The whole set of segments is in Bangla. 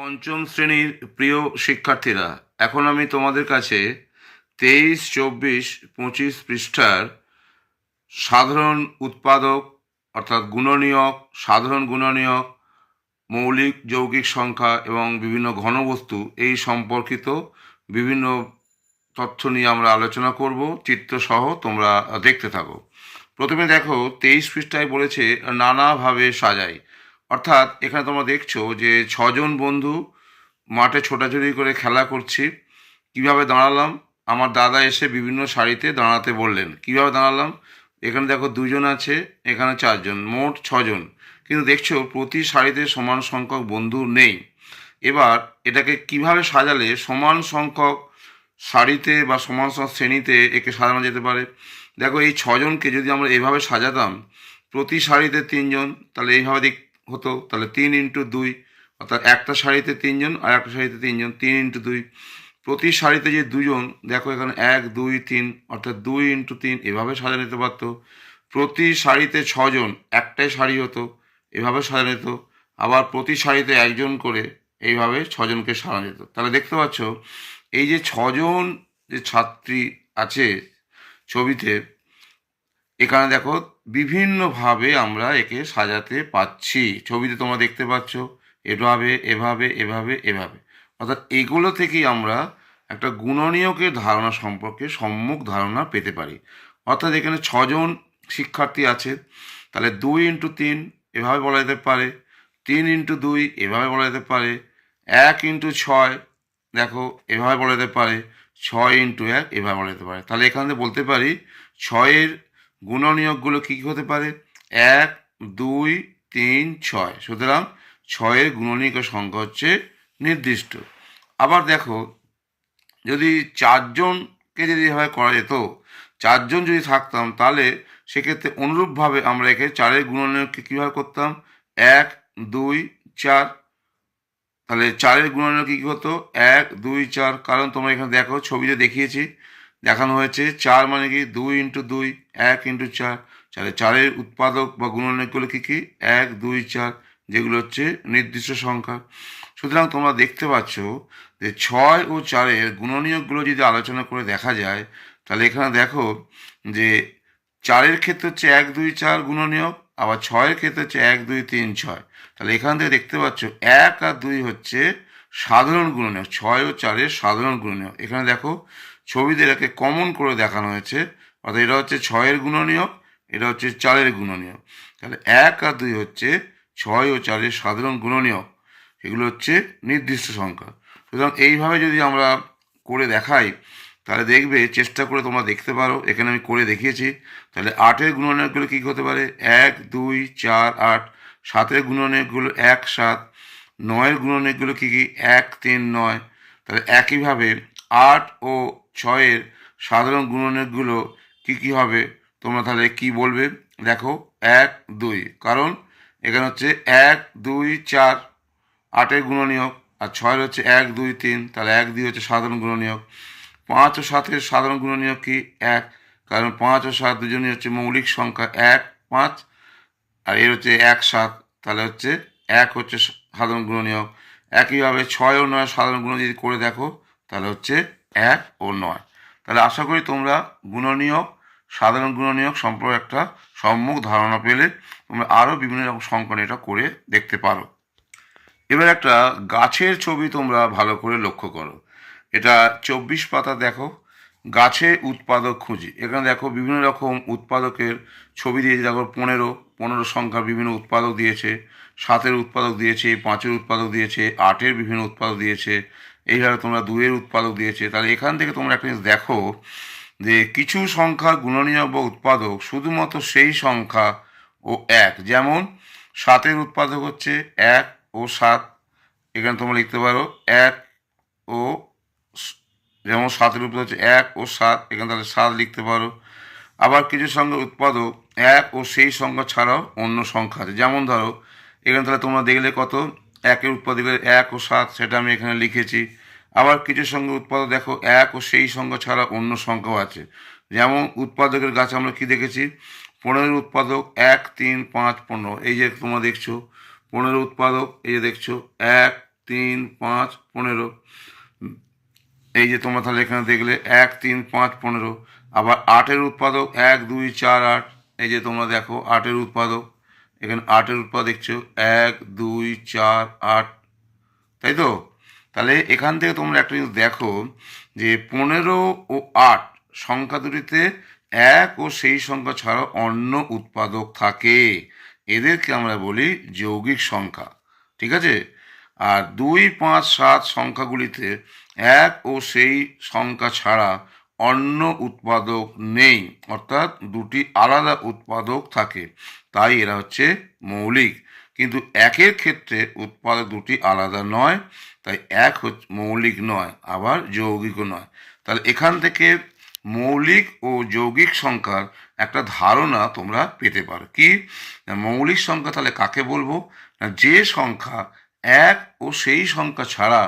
পঞ্চম শ্রেণির প্রিয় শিক্ষার্থীরা, এখন আমি তোমাদের কাছে তেইশ, চব্বিশ, পঁচিশ পৃষ্ঠার সাধারণ উৎপাদক, অর্থাৎ গুণনীয়ক, সাধারণ গুণনীয়ক, মৌলিক, যৌগিক সংখ্যা এবং বিভিন্ন ঘনবস্তু এই সম্পর্কিত বিভিন্ন তথ্য নিয়ে আমরা আলোচনা করব, চিত্রসহ তোমরা দেখতে থাকো। প্রথমে দেখো, তেইশ পৃষ্ঠায় বলেছে, নানাভাবে সাজাই। অর্থাৎ এখানে তোমরা দেখছ যে ছজন বন্ধু মাঠে ছোটাছুটি করে খেলা করছি। কীভাবে দাঁড়ালাম? আমার দাদা এসে বিভিন্ন শাড়িতে দাঁড়াতে বললেন। কীভাবে দাঁড়ালাম? এখানে দেখো দুজন আছে, এখানে চারজন, মোট ছজন। কিন্তু দেখছ, প্রতি শাড়িতে সমান সংখ্যক বন্ধু নেই। এবার এটাকে কীভাবে সাজালে সমান সংখ্যক শাড়িতে বা সমান শ্রেণীতে একে সাজানো যেতে পারে? দেখো এই ছজনকে যদি আমরা এভাবে সাজাতাম, প্রতি শাড়িতে তিনজন, তাহলে এইভাবে দেখ হতো, তাহলে তিন ইন্টু দুই, অর্থাৎ একটা শাড়িতে তিনজন আর একটা শাড়িতে তিনজন, তিন ইন্টু দুই। প্রতি শাড়িতে যে দুজন দেখো এখানে এক, দুই, তিন, অর্থাৎ দুই ইন্টু তিন, এভাবে সাজানো নিতে পারতো। প্রতি শাড়িতে ছজন, একটাই শাড়ি হতো, এভাবে সাজানো যেত। আবার প্রতি শাড়িতে একজন করে এইভাবে ছজনকে সাজানো যেত। তাহলে দেখতে পাচ্ছ, এই যে ছজন যে ছাত্রী আছে ছবিতে এখানে দেখো, বিভিন্নভাবে আমরা একে সাজাতে পাচ্ছি ছবিতে তোমরা দেখতে পাচ্ছ, এভাবে এভাবে এভাবে এভাবে। অর্থাৎ এগুলো থেকেই আমরা একটা গুণনীয়কের ধারণা সম্পর্কে সম্মুখ ধারণা পেতে পারি। অর্থাৎ এখানে ছজন শিক্ষার্থী আছে, তাহলে দুই ইন্টু তিন এভাবে বলা যেতে পারে, তিন ইন্টু দুই এভাবে বলা যেতে পারে, এক ইন্টু ছয়, দেখো, এভাবে বলা যেতে পারে, ছয় ইন্টু এক এভাবে বলা যেতে পারে। তাহলে এখানে বলতে পারি, ছয়ের গুণনীয়কগুলো কী কী হতে পারে? এক, দুই, তিন, ছয়। সুতরাং ছয়ের গুণনীয়কের সংখ্যা হচ্ছে নির্দিষ্ট। আবার দেখো, যদি চারজনকে যদি এভাবে করা যেত, চারজন যদি থাকতাম, তাহলে সেক্ষেত্রে অনুরূপভাবে আমরা একে চারের গুণনীয়ককে কীভাবে করতাম? এক, দুই, চার। তাহলে চারের গুণনীয়ক কী কী হতো? এক, দুই, চার। কারণ তোমরা এখানে দেখো, ছবিতে দেখিয়েছি। দেখানো হয়েছে চার মানে কি দুই ইন্টু দুই, এক ইন্টু চার। তাহলে চারের উৎপাদক বা গুণনীয়কগুলো কী কী? এক, দুই, চার, যেগুলো হচ্ছে নির্দিষ্ট সংখ্যা। সুতরাং তোমরা দেখতে পাচ্ছ যে ছয় ও চারের গুণনীয়কগুলো যদি আলোচনা করে দেখা যায়, তাহলে এখানে দেখো যে চারের ক্ষেত্রে হচ্ছে এক, দুই, চার গুণনীয়ক, আবার ছয়ের ক্ষেত্রে হচ্ছে এক, দুই, তিন, ছয়। তাহলে এখান থেকে দেখতে পাচ্ছ এক আর দুই হচ্ছে সাধারণ গুণনীয়ক ছয় ও চারের সাধারণ গুণনীয়ক এখানে দেখো, ছবিতে এটাকে কমন করে দেখানো হয়েছে, অর্থাৎ এটা হচ্ছে ছয়ের গুণনীয়ক এটা হচ্ছে চারের গুণনীয়ক তাহলে এক আর দুই হচ্ছে ছয় ও চারের সাধারণ গুণনীয়ক এগুলো হচ্ছে নির্দিষ্ট সংখ্যা। সুতরাং এইভাবে যদি আমরা করে দেখাই, তাহলে দেখবে চেষ্টা করে তোমরা দেখতে পারো, এখানে আমি করে দেখিয়েছি। তাহলে আটের গুণনীয়কগুলো কী হতে পারে? এক, দুই, চার, আট, সাতের গুণনীয়কগুলো এক, সাত নয়ের গুণনীয়কগুলো কী কী? এক, তিন, নয়। তাহলে একইভাবে আট ও ছয়ের সাধারণ গুণনীয়কগুলো কী কী হবে? তোমরা তাহলে কি বলবে? দেখো, এক, দুই। কারণ এখানে হচ্ছে এক, দুই, চার, আটের গুণনীয়ক আর ছয়ের হচ্ছে এক, দুই, তিন। তাহলে এক, দুই হচ্ছে সাধারণ গুণনীয়ক। পাঁচ ও সাতের সাধারণ গুণনীয়ক কি? এক। কারণ পাঁচ ও সাত দুজনই হচ্ছে মৌলিক সংখ্যা এক, পাঁচ। আর এর হচ্ছে এক, সাত। তাহলে হচ্ছে এক হচ্ছে সাধারণ গুণনীয়ক একইভাবে ছয় ও নয় সাধারণ গুণ যদি করে দেখো, তাহলে হচ্ছে এক ও নয়। তাহলে আশা করি তোমরা গুণনীয়ক সাধারণ গুণনীয়ক সম্পর্কে একটা সম্মুখ ধারণা পেলে তোমরা আরও বিভিন্ন রকম সংখ্যা এটা করে দেখতে পারো। এবার একটা গাছের ছবি তোমরা ভালো করে লক্ষ্য করো। এটা চব্বিশ পাতা দেখো, গাছে উৎপাদক খুঁজি। এখানে দেখো বিভিন্ন রকম উৎপাদকের ছবি দিয়েছে, দেখো পনেরো পনেরো সংখ্যার বিভিন্ন উৎপাদক দিয়েছে, সাতের উৎপাদক দিয়েছে, পাঁচের উৎপাদক দিয়েছে, আটের বিভিন্ন উৎপাদক দিয়েছে। এইভাবে তোমরা দুইয়ের উৎপাদক দিয়েছে। তাহলে এখান থেকে তোমরা একটা জিনিস দেখো যে কিছু সংখ্যার গুণনীয় বা উৎপাদক শুধুমাত্র সেই সংখ্যা ও এক। যেমন সাতের উৎপাদক হচ্ছে এক ও সাত। এখানে তোমরা লিখতে পারো এক ও যেমন সাতের উৎপাদক হচ্ছে এক ও সাত। এখানে তাহলে সাত লিখতে পারো। আবার কিছু সংখ্যার উৎপাদক এক ও সেই সংখ্যা ছাড়াও অন্য সংখ্যা আছে। যেমন ধরো, এখানে তাহলে তোমরা দেখলে কত? একের উৎপাদকের এক ও সাত, সেটা আমি এখানে লিখেছি। আবার কিছু সংখ্যা উৎপাদক দেখো, এক ও সেই সংখ্যা ছাড়া অন্য সংখ্যাও আছে। যেমন উৎপাদকের গাছ আমরা কি দেখেছি? পনেরো উৎপাদক, এক, তিন, পাঁচ, পনেরো। এই যে তোমরা দেখছ, পনেরো উৎপাদক, এই যে দেখছ, এক, তিন, পাঁচ, পনেরো। এই যে তোমরা তাহলে এখানে দেখলে, এক, তিন, পাঁচ, পনেরো। আবার আটের উৎপাদক এক, দুই, চার, আট। এই যে তোমরা দেখো, আটের উৎপাদক। এখানে আটের উৎপাদক দেখছ, এক, দুই, চার, আট। তাই তো? তাহলে এখান থেকে তোমরা একটা জিনিস দেখো যে পনেরো ও আট সংখ্যা দুটিতে এক ও সেই সংখ্যা ছাড়া অন্য উৎপাদক থাকে। এদেরকে আমরা বলি যৌগিক সংখ্যা। ঠিক আছে? আর দুই, পাঁচ, সাত সংখ্যাগুলিতে এক ও সেই সংখ্যা ছাড়া অন্য উৎপাদক নেই, অর্থাৎ দুটি আলাদা উৎপাদক থাকে। তাই এরা হচ্ছে মৌলিক। কিন্তু একের ক্ষেত্রে উৎপাদক দুটি আলাদা নয়, তাই এক মৌলিক নয়, আবার যৌগিকও নয়। তাহলে এখান থেকে মৌলিক ও যৌগিক সংখ্যার একটা ধারণা তোমরা পেতে পারো। কি? মৌলিক সংখ্যা তাহলে কাকে বলব? না, যে সংখ্যা এক ও সেই সংখ্যা ছাড়া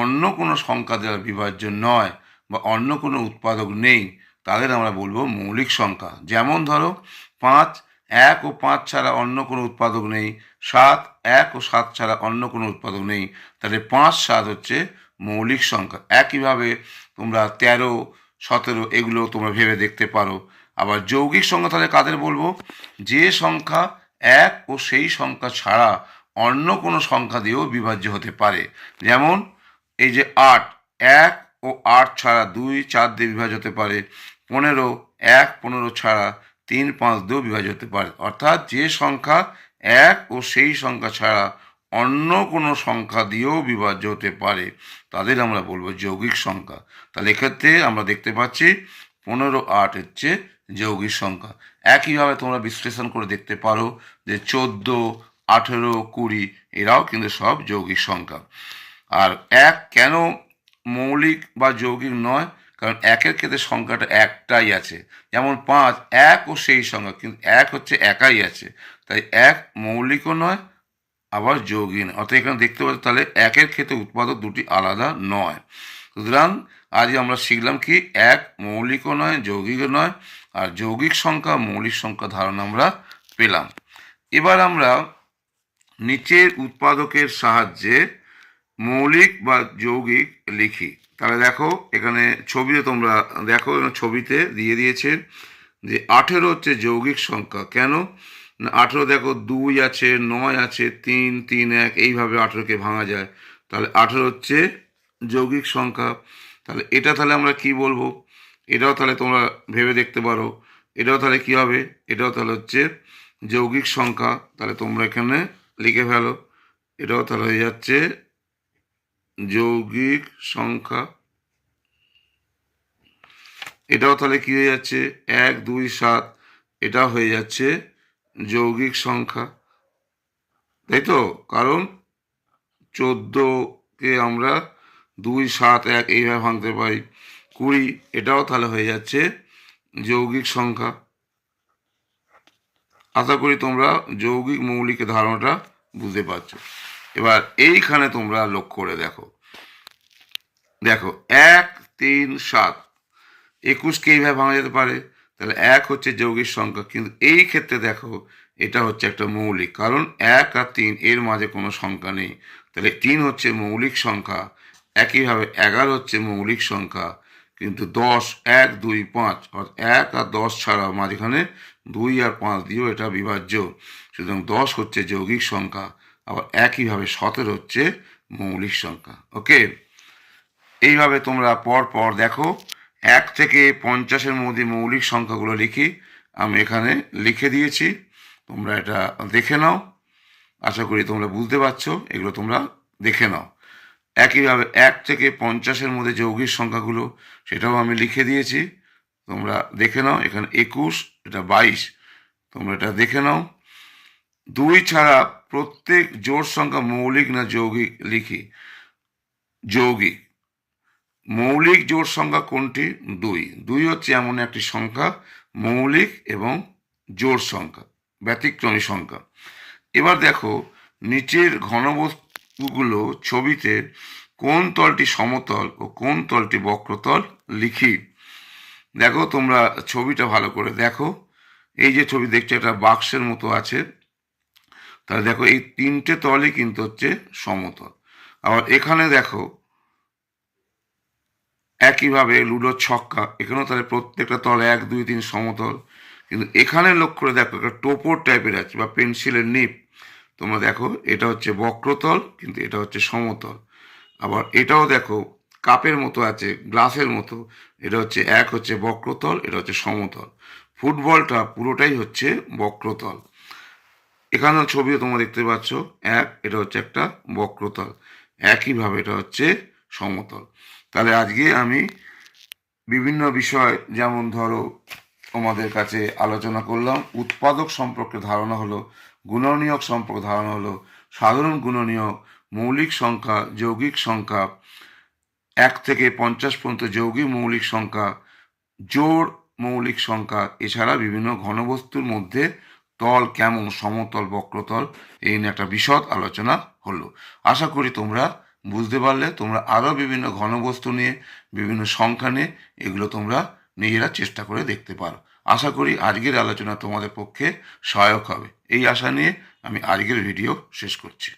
অন্য কোনো সংখ্যা দ্বারা বিভাজ্য নয়। বা অন্য কোনো উৎপাদক নেই, তাদের আমরা বলব মৌলিক সংখ্যা। যেমন ধরো, পাঁচ, এক ও পাঁচ ছাড়া অন্য কোনো উৎপাদক নেই, সাত, এক ও সাত ছাড়া অন্য কোনো উৎপাদক নেই। তাহলে পাঁচ, সাত হচ্ছে মৌলিক সংখ্যা। একইভাবে তোমরা তেরো, সতেরো এগুলো তোমরা ভেবে দেখতে পারো। আবার যৌগিক সংখ্যা তাহলে কাদের বলব? যে সংখ্যা এক ও সেই সংখ্যা ছাড়া অন্য কোনো সংখ্যা দিয়েও বিভাজ্য হতে পারে। যেমন এই যে আট, এক ও আট ছাড়া দুই চার দিয়ে বিভাজ হতে পারে। পনেরো, এক, পনেরো ছাড়া তিন, পাঁচ দিয়েও বিভাজ হতে পারে। অর্থাৎ যে সংখ্যা এক ও সেই সংখ্যা ছাড়া অন্য কোনো সংখ্যা দিয়েও বিভাজ্য হতে পারে, তাদের আমরা বলব যৌগিক সংখ্যা। তাহলে এক্ষেত্রে আমরা দেখতে পাচ্ছি পনেরো, আট হচ্ছে যৌগিক সংখ্যা। একইভাবে তোমরা বিশ্লেষণ করে দেখতে পারো যে চোদ্দ, আঠেরো, কুড়ি, এরাও কিন্তু সব যৌগিক সংখ্যা। আর এক কেন মৌলিক বা যৌগিক নয়, কারণ একের ক্ষেত্রে সংখ্যাটা একটাই আছে। যেমন পাঁচ, এক ও সেই সংখ্যা, কিন্তু এক হচ্ছে একাই আছে। তাই এক মৌলিকও নয়, আবার যৌগিক নয়। অর্থাৎ এখানে দেখতে পাচ্ছি তাহলে একের ক্ষেত্রে উৎপাদক দুটি আলাদা নয়। সুতরাং আজ আমরা শিখলাম কি এক মৌলিকও নয়, যৌগিকও নয়, আর যৌগিক সংখ্যা, মৌলিক সংখ্যা ধারণা আমরা পেলাম। এবার আমরা নিচের উৎপাদকের সাহায্যে মৌলিক বা যৌগিক লিখি। তাহলে দেখো, এখানে ছবিতে তোমরা দেখো ছবিতে দিয়ে দিয়েছে যে আঠেরো হচ্ছে যৌগিক সংখ্যা। কেন? আঠেরো দেখো, দুই আছে, নয় আছে, তিন তিন, এক, এইভাবে আঠেরোকে ভাঙা যায়। তাহলে আঠেরো হচ্ছে যৌগিক সংখ্যা। তাহলে এটা তাহলে আমরা কি বলব? এটাও তাহলে তোমরা ভেবে দেখতে পারো। এটাও তাহলে কি হবে? এটাও তাহলে হচ্ছে যৌগিক সংখ্যা। তাহলে তোমরা এখানে লিখে ফেলো। এটাও তাহলে হয়ে যাচ্ছে যৌগিক সংখ্যা। এটাও তাহলে কি হয়ে যাচ্ছে? এক, দুই, সাত। এটা হয়ে যাচ্ছে যৌগিক সংখ্যা। তাই তো? কারণ চোদ্দোকে আমরা দুই, সাত, এক এইভাবে ভাঙতে পারি। কুড়ি, এটাও তাহলে হয়ে যাচ্ছে যৌগিক সংখ্যা। আশা করি তোমরা যৌগিক মৌলিক ধারণাটা বুঝতে পারছ। এবার এইখানে তোমরা লক্ষ্য করে দেখো। দেখো, এক, তিন, সাত। একুশকে এইভাবে ভাঙা যেতে পারে। তাহলে এক হচ্ছে যৌগিক সংখ্যা। কিন্তু এই ক্ষেত্রে দেখো, এটা হচ্ছে একটা মৌলিক। কারণ এক আর তিন, এর মাঝে কোনো সংখ্যা নেই। তাহলে তিন হচ্ছে মৌলিক সংখ্যা, একইভাবে এগারো হচ্ছে মৌলিক সংখ্যা। কিন্তু দশ, এক, দুই, পাঁচ, অর্থাৎ এক আর দশ ছাড়া মাঝখানে দুই আর পাঁচ দিয়েও এটা বিভাজ্য। সুতরাং দশ হচ্ছে যৌগিক সংখ্যা। আবার একইভাবে সতেরো হচ্ছে মৌলিক সংখ্যা। ওকে? এইভাবে তোমরা পর পর দেখো, এক থেকে পঞ্চাশের মধ্যে মৌলিক সংখ্যাগুলো লিখি, আমি এখানে লিখে দিয়েছি। তোমরা এটা দেখে নাও। আশা করি তোমরা বুঝতে পারছ, এগুলো তোমরা দেখে নাও। একইভাবে এক থেকে পঞ্চাশের মধ্যে যৌগিক সংখ্যাগুলো, সেটাও আমি লিখে দিয়েছি। তোমরা দেখে নাও, এখানে একুশ, এটা বাইশ। তোমরা এটা দেখে নাও। দুই ছাড়া প্রত্যেক জোড় সংখ্যা মৌলিক না যৌগিক? লিখি। যৌগিক। মৌলিক জোড় সংখ্যা কোনটি? দুই। দুই হচ্ছে এমন একটি সংখ্যা, মৌলিক এবং জোড় সংখ্যা, ব্যতিক্রমী সংখ্যা। এবার দেখো, নিচের ঘনবস্তুগুলো ছবিতে কোন তলটি সমতল ও কোন তলটি বক্রতল লিখি। দেখো, তোমরা ছবিটা ভালো করে দেখো। এই যে ছবি দেখছ একটা বাক্সের মতো আছে। তাহলে দেখো এই তিনটে তলই কিন্তু হচ্ছে সমতল। আবার এখানে দেখো একইভাবে লুডোর ছক্কা, এখানেও তাহলে প্রত্যেকটা তল এক, দুই, তিন সমতল। কিন্তু এখানে লক্ষ্য করে দেখো একটা টোপর টাইপের আছে বা পেন্সিলের নিপ। তোমরা দেখো এটা হচ্ছে বক্রতল, কিন্তু এটা হচ্ছে সমতল। আবার এটাও দেখো কাপের মতো আছে, গ্লাসের মতো। এটা হচ্ছে এক হচ্ছে বক্রতল, এটা হচ্ছে সমতল। ফুটবলটা পুরোটাই হচ্ছে বক্রতল। এখানেও ছবিও তোমরা দেখতে পাচ্ছ। এক, এটা হচ্ছে একটা বক্রতল। একইভাবে এটা হচ্ছে সমতল। তাহলে আজকে আমি বিভিন্ন বিষয়, যেমন ধরো, তোমাদের কাছে আলোচনা করলাম। উৎপাদক সম্পর্কে ধারণা হলো, গুণনীয়ক সম্পর্কে ধারণা হলো, সাধারণ গুণনীয়ক মৌলিক সংখ্যা, যৌগিক সংখ্যা, এক থেকে পঞ্চাশ পর্যন্ত যৌগিক মৌলিক সংখ্যা, জোড় মৌলিক সংখ্যা, এছাড়া বিভিন্ন ঘনবস্তুর মধ্যে তল কেমন সমতল বক্রতল, এই নিয়ে একটা বিশদ আলোচনা হলো। আশা করি তোমরা বুঝতে পারলে, তোমরা আরও বিভিন্ন ঘনবস্তু নিয়ে, বিভিন্ন সংখ্যা নিয়ে, এগুলো তোমরা নিজেরা চেষ্টা করে দেখতে পারো। আশা করি আজকের আলোচনা তোমাদের পক্ষে সহায়ক হবে। এই আশা নিয়ে আমি আজকের ভিডিও শেষ করছি।